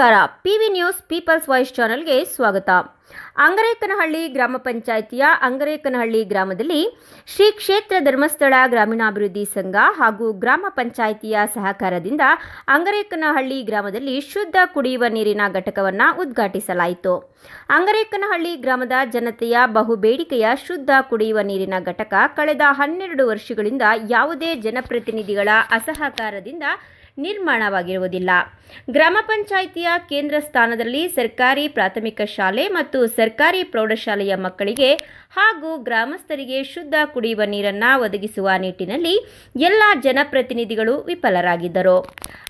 ನಮಸ್ಕಾರ. PV news people's voice ಚಾನಲ್ಗೆ ಸ್ವಾಗತ. ಅಂಗರೇಕನಹಳ್ಳಿ ಗ್ರಾಮ ಪಂಚಾಯಿತಿಯ ಅಂಗರೇಕನಹಳ್ಳಿ ಗ್ರಾಮದಲ್ಲಿ ಶ್ರೀ ಕ್ಷೇತ್ರ ಧರ್ಮಸ್ಥಳ ಗ್ರಾಮೀಣಾಭಿವೃದ್ಧಿ ಸಂಘ ಹಾಗೂ ಗ್ರಾಮ ಪಂಚಾಯಿತಿಯ ಸಹಕಾರದಿಂದ ಅಂಗರೇಕನಹಳ್ಳಿ ಗ್ರಾಮದಲ್ಲಿ ಶುದ್ಧ ಕುಡಿಯುವ ನೀರಿನ ಘಟಕವನ್ನು ಉದ್ಘಾಟಿಸಲಾಯಿತು. ಅಂಗರೇಕನಹಳ್ಳಿ ಗ್ರಾಮದ ಜನತೆಯ ಬಹುಬೇಡಿಕೆಯ ಶುದ್ಧ ಕುಡಿಯುವ ನೀರಿನ ಘಟಕ ಕಳೆದ ಹನ್ನೆರಡು ವರ್ಷಗಳಿಂದ ಯಾವುದೇ ಜನಪ್ರತಿನಿಧಿಗಳ ಅಸಹಕಾರದಿಂದ ನಿರ್ಮಾಣವಾಗಿರುವುದಿಲ್ಲ. ಗ್ರಾಮ ಪಂಚಾಯಿತಿಯ ಕೇಂದ್ರ ಸ್ಥಾನದಲ್ಲಿ ಸರ್ಕಾರಿ ಪ್ರಾಥಮಿಕ ಶಾಲೆ ಮತ್ತು ಸರ್ಕಾರಿ ಪ್ರೌಢಶಾಲೆಯ ಮಕ್ಕಳಿಗೆ ಹಾಗೂ ಗ್ರಾಮಸ್ಥರಿಗೆ ಶುದ್ಧ ಕುಡಿಯುವ ನೀರನ್ನು ಒದಗಿಸುವ ನಿಟ್ಟಿನಲ್ಲಿ ಎಲ್ಲ ಜನಪ್ರತಿನಿಧಿಗಳು ವಿಫಲರಾಗಿದ್ದರು.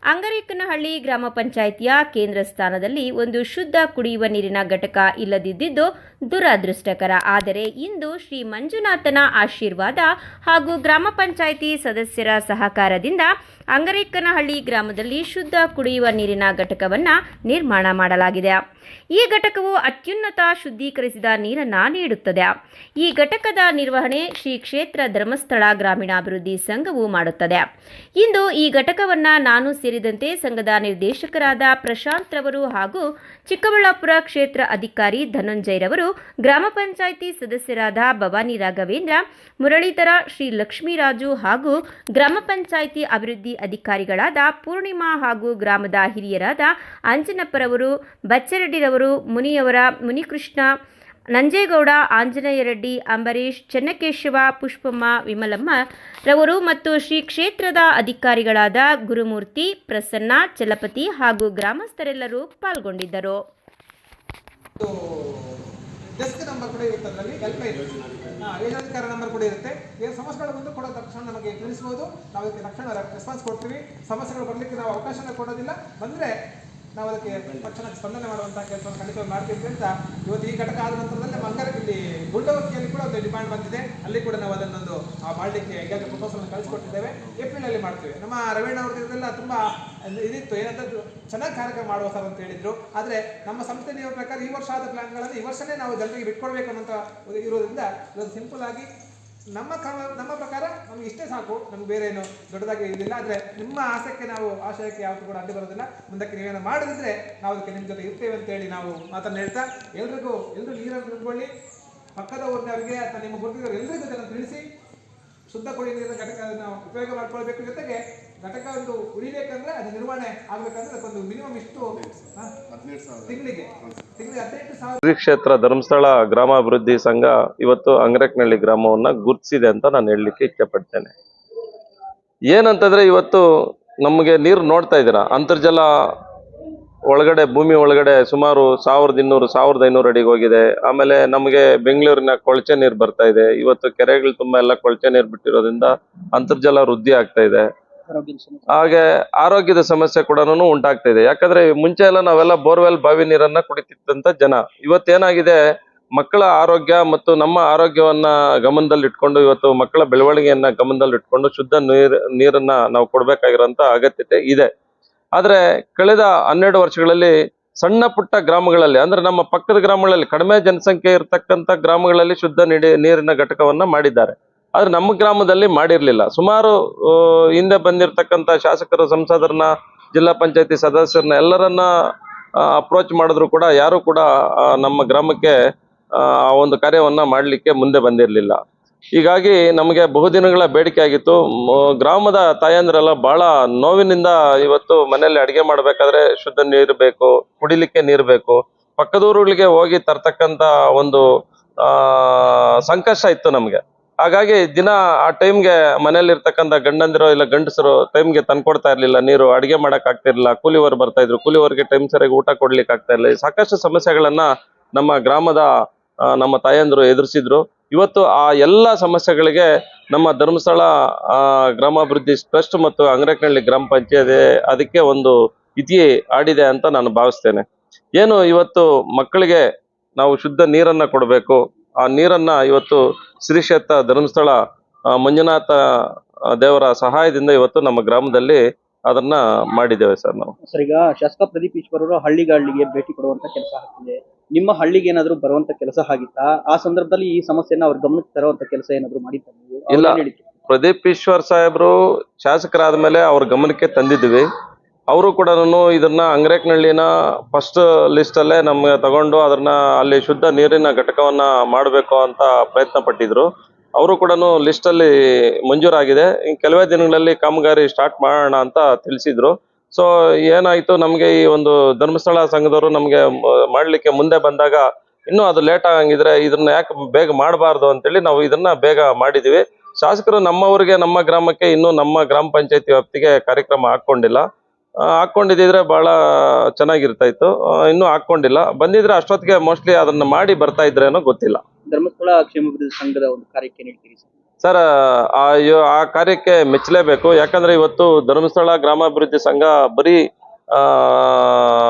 ಅಂಗರೇಕನಹಳ್ಳಿ ಗ್ರಾಮ ಪಂಚಾಯಿತಿಯ ಕೇಂದ್ರ ಸ್ಥಾನದಲ್ಲಿ ಒಂದು ಶುದ್ಧ ಕುಡಿಯುವ ನೀರಿನ ಘಟಕ ಇಲ್ಲದಿದ್ದಿದ್ದು ದುರದೃಷ್ಟಕರ. ಆದರೆ ಇಂದು ಶ್ರೀ ಮಂಜುನಾಥನ ಆಶೀರ್ವಾದ ಹಾಗೂ ಗ್ರಾಮ ಪಂಚಾಯಿತಿ ಸದಸ್ಯರ ಸಹಕಾರದಿಂದ ಅಂಗರೇಕನಹಳ್ಳಿ ಗ್ರಾಮದಲ್ಲಿ ಶುದ್ಧ ಕುಡಿಯುವ ನೀರಿನ ಘಟಕವನ್ನು ನಿರ್ಮಾಣ ಮಾಡಲಾಗಿದೆ. ಈ ಘಟಕವು ಅತ್ಯುನ್ನತ ಶುದ್ಧೀಕರಿಸಿದ ನೀರನ್ನು ನೀಡುತ್ತದೆ. ಈ ಘಟಕದ ನಿರ್ವಹಣೆ ಶ್ರೀ ಕ್ಷೇತ್ರ ಧರ್ಮಸ್ಥಳ ಗ್ರಾಮೀಣಾಭಿವೃದ್ಧಿ ಸಂಘವು ಮಾಡುತ್ತದೆ. ಇಂದು ಈ ಘಟಕವನ್ನು ನಾನು ಸೇರಿದಂತೆ ಸಂಘದ ನಿರ್ದೇಶಕರಾದ ಪ್ರಶಾಂತ್ ರವರು ಹಾಗೂ ಚಿಕ್ಕಬಳ್ಳಾಪುರ ಕ್ಷೇತ್ರ ಅಧಿಕಾರಿ ಧನಂಜಯರವರು ಗ್ರಾಮ ಪಂಚಾಯಿತಿ ಸದಸ್ಯರಾದ ಭವಾನಿ ರಾಘವೇಂದ್ರ, ಮುರಳೀಧರ ಶ್ರೀ ಲಕ್ಷ್ಮೀರಾಜು ಹಾಗೂ ಗ್ರಾಮ ಪಂಚಾಯಿತಿ ಅಭಿವೃದ್ಧಿ ಅಧಿಕಾರಿಗಳಾದ ಪೂರ್ಣಿಮಾ ಹಾಗೂ ಗ್ರಾಮದ ಹಿರಿಯರಾದ ಅಂಜನಪ್ಪರವರು, ಬಚ್ಚರೆಡ್ಡಿರವರು, ಮುನಿಯವರ ಮುನಿಕೃಷ್ಣ, ನಂಜೇಗೌಡ ಆಂಜನೇಯ ರೆಡ್ಡಿ ಅಂಬರೀಶ್ ಚೆನ್ನಕೇಶವ, ಪುಷ್ಪಮ್ಮ, ವಿಮಲಮ್ಮ ರವರು ಮತ್ತು ಶ್ರೀ ಕ್ಷೇತ್ರದ ಅಧಿಕಾರಿಗಳಾದ ಗುರುಮೂರ್ತಿ, ಪ್ರಸನ್ನ, ಚಲಪತಿ ಹಾಗೂ ಗ್ರಾಮಸ್ಥರೆಲ್ಲರೂ ಪಾಲ್ಗೊಂಡಿದ್ದರು. ಡೆಸ್ಕ್ ನಂಬರ್ ಕೂಡ ಇರುತ್ತೆ ಅದರಲ್ಲಿ ಹೆಲ್ಪ್ ಏಜಾಧಿಕಾರ ನಂಬರ್ ಕೂಡ ಇರುತ್ತೆ. ಏನು ಸಮಸ್ಯೆಗಳು ಬಂದು ಕೂಡ ತಕ್ಷಣ ನಮಗೆ ತಿಳಿಸ್ಬೋದು. ನಾವು ಅದಕ್ಕೆ ತಕ್ಷಣ ರೆಸ್ಪಾನ್ಸ್ ಕೊಡ್ತೀವಿ. ಸಮಸ್ಯೆಗಳು ಬರಲಿಕ್ಕೆ ನಾವು ಅವಕಾಶನ ಕೊಡೋದಿಲ್ಲ. ಬಂದರೆ ನಾವು ಅದಕ್ಕೆ ತಕ್ಷಣ ಸ್ಪಂದನೆ ಮಾಡುವಂತಹ ಕೆಲಸವನ್ನು ಖಂಡಿತವಾಗಿ ಮಾಡ್ತೀವಿ ಅಂತ ಇವತ್ತು ಈ ಘಟಕ ಆದ ನಂತರದಲ್ಲಿ ನಮ್ಮ ಗುಂಡವರ್ತಿಯಲ್ಲಿ ಕೂಡ ಒಂದು ಡಿಮಾಂಡ್ ಬಂದಿದೆ. ಅಲ್ಲಿ ಕೂಡ ನಾವು ಅದನ್ನೊಂದು ಮಾಡಲಿಕ್ಕೆ ಈಗಾಗಲೇ ಪ್ರಪೋಸಲ್ ಕಳಿಸ್ಕೊಟ್ಟಿದ್ದೇವೆ. ಏಪ್ರಿಲ್ ಅಲ್ಲಿ ಮಾಡ್ತೀವಿ. ನಮ್ಮ ರವೀಣ ಅವ್ರದ್ದೆಲ್ಲ ತುಂಬಾ ಇದಿತ್ತು. ಏನಂತ ಚೆನ್ನಾಗಿ ಕಾರ್ಯಕ್ರಮ ಮಾಡುವ ಸರ್ ಅಂತ ಹೇಳಿದ್ರು. ಆದ್ರೆ ನಮ್ಮ ಸಂಸ್ಥೆ ನಿಯೋಗ ಪ್ರಕಾರ ಈ ವರ್ಷ ಆದ ಪ್ಲಾನ್ಗಳನ್ನು ಈ ವರ್ಷನೇ ನಾವು ಜನರಿಗೆ ಬಿಟ್ಕೊಡ್ಬೇಕು ಅನ್ನೋಂಥ ಇರೋದ್ರಿಂದ ಇದೊಂದು ಸಿಂಪಲ್ ಆಗಿ ನಮ್ಮ ಕ್ರಮ ನಮ್ಮ ಪ್ರಕಾರ ನಮ್ಗೆ ಇಷ್ಟೇ ಸಾಕು. ನಮ್ಗೆ ಬೇರೆ ಏನು ದೊಡ್ಡದಾಗಿ ಇದಿಲ್ಲ. ಆದ್ರೆ ನಿಮ್ಮ ಆಸೆಕ್ಕೆ ನಾವು, ಆಶಯಕ್ಕೆ ಯಾವತ್ತೂ ಕೂಡ ಅಡ್ಡಿ ಬರೋದಿಲ್ಲ. ಮುಂದಕ್ಕೆ ನೀವೇನು ಮಾಡಿದ್ರೆ ನಾವು ಅದಕ್ಕೆ ನಿಮ್ಮ ಜೊತೆ ಇರ್ತೇವೆ ಅಂತೇಳಿ ನಾವು ಮಾತನ್ನ ಹೇಳ್ತಾ ಎಲ್ರಿಗೂ ಎಲ್ಲರೂ ನೀರನ್ನು ತಿಳ್ಕೊಳ್ಳಿ ಪಕ್ಕದ ಊರಿನವರಿಗೆ ಅಥವಾ ನಿಮ್ಮ ಗುರುತಿಗೆ ಎಲ್ಲರಿಗೂ ಇದನ್ನು ತಿಳಿಸಿ ಶುದ್ಧ ಕುಡಿಯುವ ನೀರಿನ ಘಟಕವನ್ನು ಉಪಯೋಗ ಮಾಡ್ಕೊಳ್ಬೇಕು ಜೊತೆಗೆ ಘಟಕ ಒಂದು ಉಳಿಬೇಕಂದ್ರೆ ಅದು ನಿರ್ವಹಣೆ ಆಗ್ಬೇಕಂದ್ರೆ ಅದಕ್ಕೊಂದು ಮಿನಿಮಮ್ ಇಷ್ಟು ತಿಂಗಳಿಗೆ. ತಿಂಗಳಿಗೆ ಹದಿನೆಂಟು ಸಾವಿರ. ಶ್ರೀ ಕ್ಷೇತ್ರ ಧರ್ಮಸ್ಥಳ ಗ್ರಾಮಾಭಿವೃದ್ಧಿ ಸಂಘ ಇವತ್ತು ಅಂಗರಕ್ನಹಳ್ಳಿ ಗ್ರಾಮವನ್ನ ಗುರುತಿಸಿದೆ ಅಂತ ನಾನು ಹೇಳಲಿಕ್ಕೆ ಇಷ್ಟಪಡ್ತೇನೆ ಏನಂತಂದ್ರೆ ಇವತ್ತು ನಮಗೆ ನೀರು ನೋಡ್ತಾ ಇದ್ದೀರಾ? ಅಂತರ್ಜಲ ಒಳಗಡೆ, ಭೂಮಿ ಒಳಗಡೆ ಸುಮಾರು ಸಾವಿರದ ಇನ್ನೂರು, ಸಾವಿರದ ಐನೂರು ಅಡಿಗೆ ಹೋಗಿದೆ. ಆಮೇಲೆ ನಮಗೆ ಬೆಂಗಳೂರಿನ ಕೊಳಚೆ ನೀರು ಬರ್ತಾ ಇದೆ. ಇವತ್ತು ಕೆರೆಗಳು ತುಂಬಾ ಎಲ್ಲ ಕೊಳಚೆ ನೀರು ಬಿಟ್ಟಿರೋದ್ರಿಂದ ಅಂತರ್ಜಲ ವೃದ್ಧಿ ಆಗ್ತಾ ಇದೆ. ಹಾಗೆ ಆರೋಗ್ಯದ ಸಮಸ್ಯೆ ಕೂಡ ಉಂಟಾಗ್ತಾ ಇದೆ. ಯಾಕಂದ್ರೆ ಮುಂಚೆ ಎಲ್ಲ ನಾವೆಲ್ಲ ಬೋರ್ವೆಲ್ ಬಾವಿ ನೀರನ್ನ ಕುಡಿತಿತ್ತಂತ ಜನ. ಇವತ್ತೇನಾಗಿದೆ? ಮಕ್ಕಳ ಆರೋಗ್ಯ ಮತ್ತು ನಮ್ಮ ಆರೋಗ್ಯವನ್ನ ಗಮನದಲ್ಲಿ ಇಟ್ಕೊಂಡು ಇವತ್ತು ಮಕ್ಕಳ ಬೆಳವಣಿಗೆಯನ್ನ ಗಮನದಲ್ಲಿ ಇಟ್ಕೊಂಡು ಶುದ್ಧ ನೀರ್, ನೀರನ್ನ ನಾವು ಕೊಡ್ಬೇಕಾಗಿರೋಂತ ಅಗತ್ಯತೆ ಇದೆ. ಆದ್ರೆ ಕಳೆದ ಹನ್ನೆರಡು ವರ್ಷಗಳಲ್ಲಿ ಸಣ್ಣ ಪುಟ್ಟ ಗ್ರಾಮಗಳಲ್ಲಿ, ಅಂದ್ರೆ ನಮ್ಮ ಪಕ್ಕದ ಗ್ರಾಮಗಳಲ್ಲಿ ಕಡಿಮೆ ಜನಸಂಖ್ಯೆ ಇರತಕ್ಕಂತ ಗ್ರಾಮಗಳಲ್ಲಿ ಶುದ್ಧ ನೀರಿನ ಘಟಕವನ್ನ ಮಾಡಿದ್ದಾರೆ. ಆದ್ರೆ ನಮ್ಮ ಗ್ರಾಮದಲ್ಲಿ ಮಾಡಿರಲಿಲ್ಲ. ಸುಮಾರು ಹಿಂದೆ ಬಂದಿರತಕ್ಕಂತ ಶಾಸಕರು, ಸಂಸದರನ್ನ, ಜಿಲ್ಲಾ ಪಂಚಾಯತಿ ಸದಸ್ಯರನ್ನ ಎಲ್ಲರನ್ನ ಅಪ್ರೋಚ್ ಮಾಡಿದ್ರು ಕೂಡ ಯಾರು ಕೂಡ ನಮ್ಮ ಗ್ರಾಮಕ್ಕೆ ಆ ಒಂದು ಕಾರ್ಯವನ್ನ ಮಾಡಲಿಕ್ಕೆ ಮುಂದೆ ಬಂದಿರಲಿಲ್ಲ. ಹೀಗಾಗಿ ನಮಗೆ ಬಹುದಿನಗಳ ಬೇಡಿಕೆ ಆಗಿತ್ತು. ಗ್ರಾಮದ ತಾಯಂದ್ರೆಲ್ಲ ಬಹಳ ನೋವಿನಿಂದ ಇವತ್ತು ಮನೆಯಲ್ಲಿ ಅಡಿಗೆ ಮಾಡ್ಬೇಕಾದ್ರೆ ಶುದ್ಧ ನೀರು ಬೇಕು, ಕುಡಿಲಿಕ್ಕೆ ನೀರು ಬೇಕು. ಪಕ್ಕದೂರುಗಳಿಗೆ ಹೋಗಿ ತರ್ತಕ್ಕಂತ ಒಂದು ಸಂಕಷ್ಟ ಇತ್ತು ನಮ್ಗೆ. ಹಾಗಾಗಿ ದಿನ ಆ ಟೈಮ್ಗೆ ಮನೇಲಿ ಇರ್ತಕ್ಕಂಥ ಗಂಡಂದಿರೋ ಇಲ್ಲ ಗಂಡಸರು ಟೈಮ್ಗೆ ತಂದ್ಕೊಡ್ತಾ ಇರಲಿಲ್ಲ ನೀರು, ಅಡಿಗೆ ಮಾಡಕ್ ಆಗ್ತಿರ್ಲಿಲ್ಲ ಕೂಲಿವರು ಬರ್ತಾ ಇದ್ರು ಕೂಲಿವರ್ಗೆ ಟೈಮ್ ಸರಿಯಾಗಿ ಊಟ ಕೊಡ್ಲಿಕ್ಕೆ ಆಗ್ತಾ ಇರಲಿಲ್ಲ. ಸಾಕಷ್ಟು ಸಮಸ್ಯೆಗಳನ್ನ ನಮ್ಮ ಗ್ರಾಮದ ನಮ್ಮ ತಾಯಂದ್ರು ಎದುರಿಸಿದ್ರು. ಇವತ್ತು ಆ ಎಲ್ಲ ಸಮಸ್ಯೆಗಳಿಗೆ ನಮ್ಮ ಧರ್ಮಸ್ಥಳ ಗ್ರಾಮಾಭಿವೃದ್ಧಿ ಟ್ರಸ್ಟ್ ಮತ್ತು ಅಂಗರಕನಹಳ್ಳಿ ಗ್ರಾಮ ಪಂಚಾಯತಿ ಅದಕ್ಕೆ ಒಂದು ಇತಿ ಆಡಿದೆ ಅಂತ ನಾನು ಭಾವಿಸ್ತೇನೆ. ಏನು ಇವತ್ತು ಮಕ್ಕಳಿಗೆ ನಾವು ಶುದ್ಧ ನೀರನ್ನ ಕೊಡಬೇಕು. ಆ ನೀರನ್ನ ಇವತ್ತು ಶ್ರೀ ಕ್ಷೇತ್ರ ಧರ್ಮಸ್ಥಳ ಮಂಜುನಾಥ ದೇವರ ಸಹಾಯದಿಂದ ಇವತ್ತು ನಮ್ಮ ಗ್ರಾಮದಲ್ಲಿ ಅದನ್ನ ಮಾಡಿದ್ದೇವೆ ಸರ್ ನಾವು. ಸರ್, ಈಗ ಶಾಸಕ ಪ್ರದೀಪ್ ಈಶ್ವರ್ ಅವರು ಹಳ್ಳಿಗಳಿಗೆ ಭೇಟಿ ಕೊಡುವಂತ ಕೆಲಸ ಆಗ್ತಿದೆ. ನಿಮ್ಮ ಹಳ್ಳಿಗೆ ಏನಾದ್ರು ಬರುವಂತ ಕೆಲಸ ಆಗಿತ್ತಾ? ಆ ಸಂದರ್ಭದಲ್ಲಿ ಈ ಸಮಸ್ಯೆನ ಅವ್ರ ಗಮನಕ್ಕೆ ತರುವಂತ ಕೆಲಸ ಏನಾದ್ರು ಮಾಡಿದ್ದ ನೀವು? ಇಲ್ಲ. ಏನ್ ಹೇಳಿದ್ರು? ಪ್ರದೀಪ್ ಈಶ್ವರ್ ಸಾಹೇಬ್ರು ಶಾಸಕರಾದ ಮೇಲೆ ಅವ್ರ ಗಮನಕ್ಕೆ ತಂದಿದ್ವಿ. ಅವರು ಕೂಡ ಇದನ್ನ ಅಂಗ್ರೇಕ್ನಹಳ್ಳಿನ ಫಸ್ಟ್ ಲಿಸ್ಟಲ್ಲೇ ನಮ್ಗೆ ತಗೊಂಡು ಅದನ್ನ ಅಲ್ಲಿ ಶುದ್ಧ ನೀರಿನ ಘಟಕವನ್ನ ಮಾಡಬೇಕು ಅಂತ ಪ್ರಯತ್ನ ಪಟ್ಟಿದ್ರು. ಅವರು ಕೂಡ ಲಿಸ್ಟಲ್ಲಿ ಮಂಜೂರಾಗಿದೆ. ಇನ್ ಕೆಲವೇ ದಿನಗಳಲ್ಲಿ ಕಾಮಗಾರಿ ಸ್ಟಾರ್ಟ್ ಮಾಡೋಣ ಅಂತ ತಿಳಿಸಿದ್ರು. ಸೊ ಏನಾಯ್ತು? ನಮಗೆ ಈ ಒಂದು ಧರ್ಮಸ್ಥಳ ಸಂಘದವರು ನಮಗೆ ಮಾಡಲಿಕ್ಕೆ ಮುಂದೆ ಬಂದಾಗ ಇನ್ನೂ ಅದು ಲೇಟ್ ಆಗಂಗಿದ್ರೆ ಇದನ್ನ ಯಾಕೆ ಬೇಗ ಮಾಡಬಾರ್ದು ಅಂತೇಳಿ ನಾವು ಇದನ್ನ ಬೇಗ ಮಾಡಿದೀವಿ. ಶಾಸಕರು ನಮ್ಮವರಿಗೆ, ನಮ್ಮ ಗ್ರಾಮಕ್ಕೆ ಇನ್ನೂ ನಮ್ಮ ಗ್ರಾಮ ಪಂಚಾಯತಿ ವ್ಯಾಪ್ತಿಗೆ ಕಾರ್ಯಕ್ರಮ ಹಾಕೊಂಡಿಲ್ಲ ಹಾಕೊಂಡಿದ್ರೆ ಬಹಳ ಚೆನ್ನಾಗಿರ್ತಾ ಇತ್ತು ಇನ್ನೂ ಹಾಕೊಂಡಿಲ್ಲ ಬಂದಿದ್ರೆ ಅಷ್ಟೊತ್ತಿಗೆ ಮೋಸ್ಟ್ಲಿ ಅದನ್ನ ಮಾಡಿ ಬರ್ತಾ ಇದ್ರೇನೋ ಗೊತ್ತಿಲ್ಲ. ಧರ್ಮಸ್ಥಳ ಸಂಘದ ಒಂದು ಕಾರ್ಯಕ್ಕೆ ನೀಡ್ತೀರಿ ಸರ್, ಆ ಆ ಕಾರ್ಯಕ್ಕೆ ಮೆಚ್ಚಲೇಬೇಕು. ಯಾಕಂದ್ರೆ ಇವತ್ತು ಧರ್ಮಸ್ಥಳ ಗ್ರಾಮಾಭಿವೃದ್ಧಿ ಸಂಘ ಬರೀ, ಆ,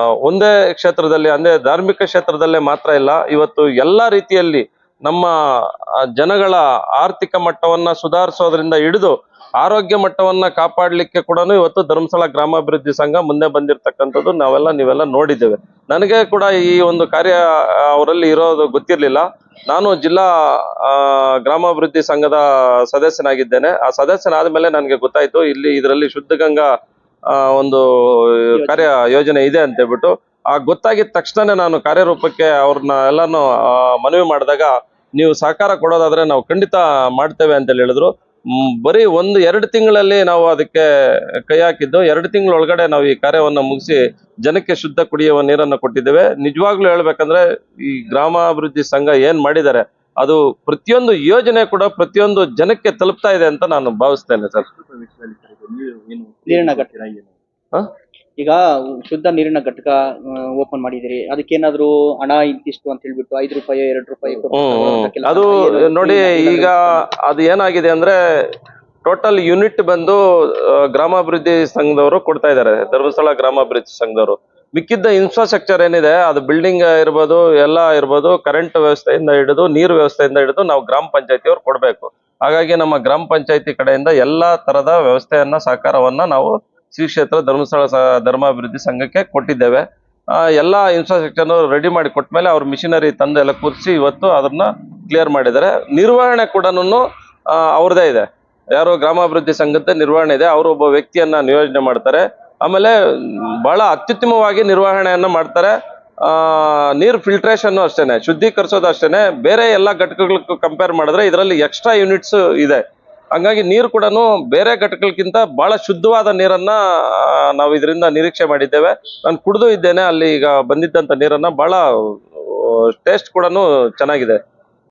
ಒಂದೇ ಕ್ಷೇತ್ರದಲ್ಲಿ, ಅಂದ್ರೆ ಧಾರ್ಮಿಕ ಕ್ಷೇತ್ರದಲ್ಲೇ ಮಾತ್ರ ಇಲ್ಲ. ಇವತ್ತು ಎಲ್ಲಾ ರೀತಿಯಲ್ಲಿ ನಮ್ಮ ಜನಗಳ ಆರ್ಥಿಕ ಮಟ್ಟವನ್ನ ಸುಧಾರಿಸೋದ್ರಿಂದ ಹಿಡಿದು ಆರೋಗ್ಯ ಮಟ್ಟವನ್ನ ಕಾಪಾಡಲಿಕ್ಕೆ ಕೂಡ ಇವತ್ತು ಧರ್ಮಸ್ಥಳ ಗ್ರಾಮಾಭಿವೃದ್ಧಿ ಸಂಘ ಮುಂದೆ ಬಂದಿರತಕ್ಕಂಥದ್ದು ನಾವೆಲ್ಲ, ನೀವೆಲ್ಲ ನೋಡಿದ್ದೇವೆ. ನನಗೆ ಕೂಡ ಈ ಒಂದು ಕಾರ್ಯ ಅವರಲ್ಲಿ ಇರೋದು ಗೊತ್ತಿರಲಿಲ್ಲ. ನಾನು ಜಿಲ್ಲಾ ಗ್ರಾಮಾಭಿವೃದ್ಧಿ ಸಂಘದ ಸದಸ್ಯನಾಗಿದ್ದೇನೆ. ಆ ಸದಸ್ಯನಾದ ಮೇಲೆ ನನಗೆ ಗೊತ್ತಾಯ್ತು, ಇಲ್ಲಿ ಇದರಲ್ಲಿ ಶುದ್ಧ ಗಂಗಾ ಒಂದು ಕಾರ್ಯ ಯೋಜನೆ ಇದೆ ಅಂತ ಹೇಳ್ಬಿಟ್ಟು. ಆ ಗೊತ್ತಾಗಿದ ತಕ್ಷಣನೇ ನಾನು ಕಾರ್ಯರೂಪಕ್ಕೆ ಅವ್ರನ್ನ ಎಲ್ಲಾನು ಮನವಿ ಮಾಡಿದಾಗ ನೀವು ಸಹಕಾರ ಕೊಡೋದಾದ್ರೆ ನಾವು ಖಂಡಿತ ಮಾಡ್ತೇವೆ ಅಂತ ಹೇಳಿದ್ರು. ಬರೀ ಒಂದು ಎರಡು ತಿಂಗಳಲ್ಲಿ ನಾವು ಅದಕ್ಕೆ ಕೈ ಹಾಕಿದ್ದು. ಎರಡು ತಿಂಗಳ ಒಳಗಡೆ ನಾವು ಈ ಕಾರ್ಯವನ್ನ ಮುಗಿಸಿ ಜನಕ್ಕೆ ಶುದ್ಧ ಕುಡಿಯುವ ನೀರನ್ನು ಕೊಟ್ಟಿದ್ದೇವೆ. ನಿಜವಾಗ್ಲೂ ಹೇಳ್ಬೇಕಂದ್ರೆ ಈ ಗ್ರಾಮಾಭಿವೃದ್ಧಿ ಸಂಘ ಏನ್ ಮಾಡಿದ್ದಾರೆ ಅದು ಪ್ರತಿಯೊಂದು ಯೋಜನೆ ಕೂಡ ಪ್ರತಿಯೊಂದು ಜನಕ್ಕೆ ತಲುಪ್ತಾ ಇದೆ ಅಂತ ನಾನು ಭಾವಿಸ್ತೇನೆ ಸರ್? ಈಗ ಶುದ್ಧ ನೀರಿನ ಘಟಕ ಓಪನ್ ಮಾಡಿದಿರಿ ಅದಕ್ಕೇನಾದ್ರೂ ಹಣ ಇಂತಿಷ್ಟು ಅಂತ ಹೇಳ್ಬಿಟ್ಟು ಐದು ರೂಪಾಯಿ ಎರಡು ರೂಪಾಯಿ ಕೊಟ್ಟು ಅದು ನೋಡಿ ಈಗ ಅದು ಏನಾಗಿದೆ ಅಂದ್ರೆ ಟೋಟಲ್ ಯೂನಿಟ್ ಬಂದು ಗ್ರಾಮಾಭಿವೃದ್ಧಿ ಸಂಘದವರು ಕೊಡ್ತಾ ಇದ್ದಾರೆ. ಧರ್ಮಸ್ಥಳ ಗ್ರಾಮಾಭಿವೃದ್ಧಿ ಸಂಘದವರು. ಮಿಕ್ಕಿದ್ದ ಇನ್ಫ್ರಾಸ್ಟ್ರಕ್ಚರ್ ಏನಿದೆ ಅದು ಬಿಲ್ಡಿಂಗ್ ಇರ್ಬೋದು ಎಲ್ಲ ಇರ್ಬೋದು ಕರೆಂಟ್ ವ್ಯವಸ್ಥೆಯಿಂದ ಹಿಡಿದು ನೀರು ವ್ಯವಸ್ಥೆಯಿಂದ ಹಿಡಿದು ನಾವು ಗ್ರಾಮ ಪಂಚಾಯತಿಯವ್ರು ಕೊಡಬೇಕು. ಹಾಗಾಗಿ ನಮ್ಮ ಗ್ರಾಮ ಪಂಚಾಯತಿ ಕಡೆಯಿಂದ ಎಲ್ಲಾ ತರದ ವ್ಯವಸ್ಥೆಯನ್ನ ಸಹಕಾರವನ್ನ ನಾವು ಶ್ರೀ ಕ್ಷೇತ್ರ ಧರ್ಮಸ್ಥಳ ಧರ್ಮಾಭಿವೃದ್ಧಿ ಸಂಘಕ್ಕೆ ಕೊಟ್ಟಿದ್ದೇವೆ. ಎಲ್ಲ ಎಲ್ಲಾ ಇನ್ಫ್ರಾಸ್ಟ್ರಕ್ಚರ್ ರೆಡಿ ಮಾಡಿ ಕೊಟ್ಟಮೇಲೆ ಅವ್ರ ಮಿಷಿನರಿ ತಂದು ಎಲ್ಲ ಕೂರಿಸಿ ಇವತ್ತು ಅದನ್ನ ಕ್ಲಿಯರ್ ಮಾಡಿದ್ದಾರೆ. ನಿರ್ವಹಣೆ ಕೂಡ ಅವ್ರದೇ ಇದೆ. ಯಾರೋ ಗ್ರಾಮಾಭಿವೃದ್ಧಿ ಸಂಘದ ನಿರ್ವಹಣೆ ಇದೆ, ಅವರು ಒಬ್ಬ ವ್ಯಕ್ತಿಯನ್ನ ನಿಯೋಜನೆ ಮಾಡ್ತಾರೆ. ಆಮೇಲೆ ಬಹಳ ಅತ್ಯುತ್ತಮವಾಗಿ ನಿರ್ವಹಣೆಯನ್ನ ಮಾಡ್ತಾರೆ. ನೀರು ಫಿಲ್ಟ್ರೇಷನ್ ಅಷ್ಟೇನೆ, ಶುದ್ಧೀಕರಿಸೋದು ಅಷ್ಟೇನೆ. ಬೇರೆ ಎಲ್ಲ ಘಟಕಗಳಿಗೂ ಕಂಪೇರ್ ಮಾಡಿದ್ರೆ ಇದರಲ್ಲಿ ಎಕ್ಸ್ಟ್ರಾ ಯೂನಿಟ್ಸ್ ಇದೆ. ಹಂಗಾಗಿ ನೀರು ಕೂಡ ಬೇರೆ ಘಟಕಗಳಿಗಿಂತ ಬಹಳ ಶುದ್ಧವಾದ ನೀರನ್ನ ನಾವು ಇದರಿಂದ ನಿರೀಕ್ಷೆ ಮಾಡಿದ್ದೇವೆ. ನಾನು ಕುಡಿದು ಇದ್ದೇನೆ, ಅಲ್ಲಿ ಈಗ ಬಂದಿದ್ದಂತ ನೀರನ್ನ ಬಹಳ ಟೇಸ್ಟ್ ಕೂಡ ಚೆನ್ನಾಗಿದೆ.